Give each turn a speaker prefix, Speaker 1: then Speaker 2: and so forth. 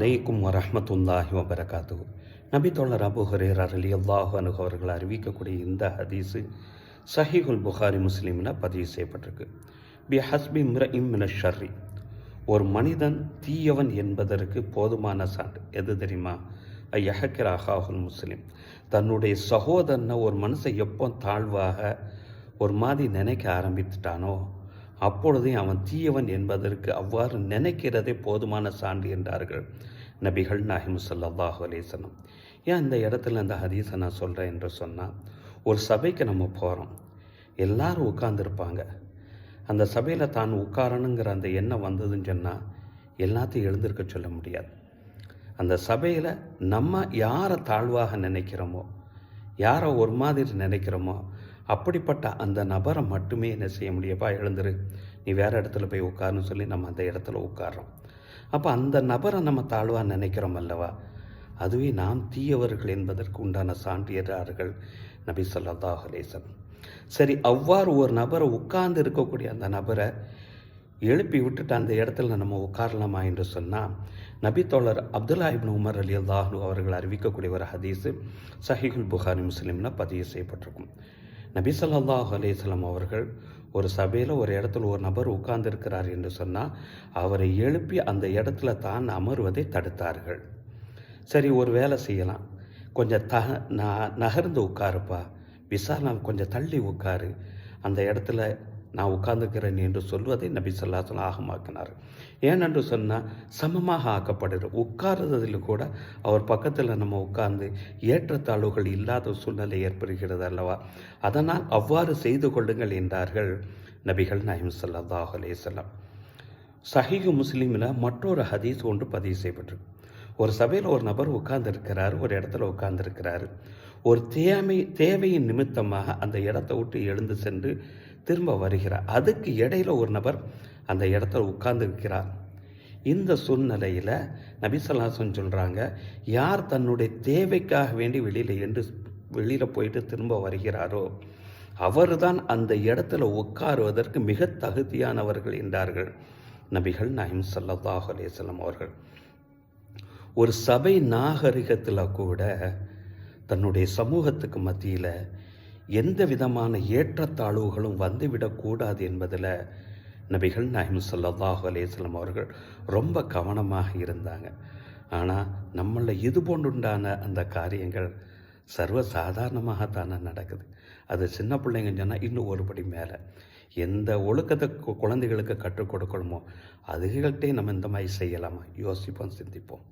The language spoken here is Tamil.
Speaker 1: அலைக்கும் வரமத்துல்லாஹி வபரகாத்து நபி தோழர் அபு ஹரேர் அலி அல்லாஹு அனுகு அவர்கள் அறிவிக்கக்கூடிய இந்த ஹதீஸு சஹிகுல் புகாரி முஸ்லீமில் பதிவு செய்யப்பட்டிருக்கு. பி ஹஸ்பி மிர இம்மின ஷர்ரி. ஒரு மனிதன் தீயவன் என்பதற்கு போதுமான சான்று. எது தெரியுமா? ஐயஹக்கிர் அஹாஹுல் முஸ்லீம். தன்னுடைய சகோதரனை ஒரு மனுஷன் எப்போ தாழ்வாக ஒரு மாதிரி நினைக்க ஆரம்பித்துட்டானோ அப்பொழுதே அவன் தீயவன் என்பதற்கு அவ்வாறு நினைக்கிறதே போதுமான சான்று என்றார்கள். நபிகள் நாஹிம் ஸல்லல்லாஹு அலேசனம் ஏன் இந்த இடத்துல அந்த ஹதீஸை நான் சொல்கிறேன் என்று சொன்னால் ஒரு சபைக்கு நம்ம போகிறோம் எல்லாரும் உட்கார்ந்துருப்பாங்க. அந்த சபையில் தான் உட்காரணுங்கிற அந்த எண்ணம் வந்ததுன்னு சொன்னால் எல்லாத்தையும் எழுந்திருக்க சொல்ல முடியாது. அந்த சபையில் நம்ம யாரை தாழ்வாக நினைக்கிறோமோ யாரை ஒரு மாதிரி நினைக்கிறோமோ அப்படிப்பட்ட அந்த நபரை மட்டுமே என்ன செய்ய முடியப்பா? எழுந்துரு. நீ வேறு இடத்துல போய் உட்காருன்னு சொல்லி நம்ம அந்த இடத்துல உட்கார்றோம். அப்போ அந்த நபரை நம்ம தாழ்வாக நினைக்கிறோம் அல்லவா? அதுவே நாம் தீயவர்கள் என்பதற்கு உண்டான சான்றியறார்கள் நபி சொல்லா அலைஹி சரி அவ்வாறு ஒரு நபரை உட்கார்ந்து இருக்கக்கூடிய அந்த நபரை எழுப்பி விட்டுட்டு அந்த இடத்துல நம்ம உட்காரலாமா என்று சொன்னால் நபித்தோழர் அப்துல்லா இப்னு உமர் அலி அல்லாஹு அவர்கள் அறிவிக்கக்கூடிய ஒரு ஹதீஸு சஹிகுல் புகாரி முஸ்லீமில் பதிவு செய்யப்பட்டிருக்கும். நபி சொல்லாஹ் அலேஸ்லாம் அவர்கள் ஒரு சபையில் ஒரு இடத்துல ஒரு நபர் உட்கார்ந்திருக்கிறார் என்று சொன்னால் அவரை எழுப்பி அந்த இடத்துல தான் அமர்வதை தடுத்தார்கள். சரி ஒரு வேலை செய்யலாம். கொஞ்சம் த நான் நகர்ந்து உட்காருப்பா. விசாரணை கொஞ்சம் தள்ளி உட்காரு. அந்த இடத்துல நான் உட்கார்ந்துக்கிறேன் என்று சொல்வதை நபி சொல்லாசலம் ஆகமாக்கினார் ஏனென்று சொன்னால் சமமாக ஆக்கப்படுது உட்காருறதில் கூட அவர் பக்கத்தில் நம்ம உட்கார்ந்து ஏற்றத்தாழ்வுகள் இல்லாத சூழ்நிலை ஏற்படுகிறது அல்லவா? அதனால் அவ்வாறு செய்து கொள்ளுங்கள் என்றார்கள் நபிகள் நாயம் ஸல்லல்லாஹு அலைஹி வஸல்லம். முஸ்லீமில் மற்றொரு ஹதீஸ் ஒன்று பதிவு செய்யப்பட்டிருக்கு. ஒரு சபையில் ஒரு நபர் உட்கார்ந்துருக்கிறார் ஒரு இடத்துல உட்கார்ந்துருக்கிறார். ஒரு தேவை தேவையின் நிமித்தமாக அந்த இடத்த விட்டு எழுந்து சென்று திரும்ப வருகிறார். அதுக்கு இடையில ஒரு நபர் அந்த இடத்துல உட்கார்ந்துருக்கிறார். இந்த சூழ்நிலையில் நபிசல்லாசன் சொல்கிறாங்க யார் தன்னுடைய தேவைக்காக வேண்டி வெளியில் என்று வெளியில் போயிட்டு திரும்ப வருகிறாரோ அவர்தான் அந்த இடத்துல உட்காருவதற்கு மிக தகுதியானவர்கள் என்றார்கள் நபிகள் நாயம் சல்லாஹ் அலைஹி அவர்கள். ஒரு சபை நாகரிகத்தில் கூட தன்னுடைய சமூகத்துக்கு மத்தியில் எந்த விதமான ஏற்றத்தாழ்வுகளும் வந்துவிடக்கூடாது என்பதில் நபிகள் நாயிம் ஸல்லல்லாஹு அலைஹி அவர்கள் ரொம்ப கவனமாக இருந்தாங்க. ஆனால் நம்மளில் இது போன்றுண்டான அந்த காரியங்கள் சர்வ சாதாரணமாகத்தானே நடக்குது. அது சின்ன பிள்ளைங்க சொன்னால் இன்னும் ஒருபடி மேலே. எந்த ஒழுக்கத்தை குழந்தைகளுக்கு கற்றுக் கொடுக்கணுமோ அதுகள்கிட்டே நம்ம இந்த மாதிரி செய்யலாமா? யோசிப்போம் சிந்திப்போம்.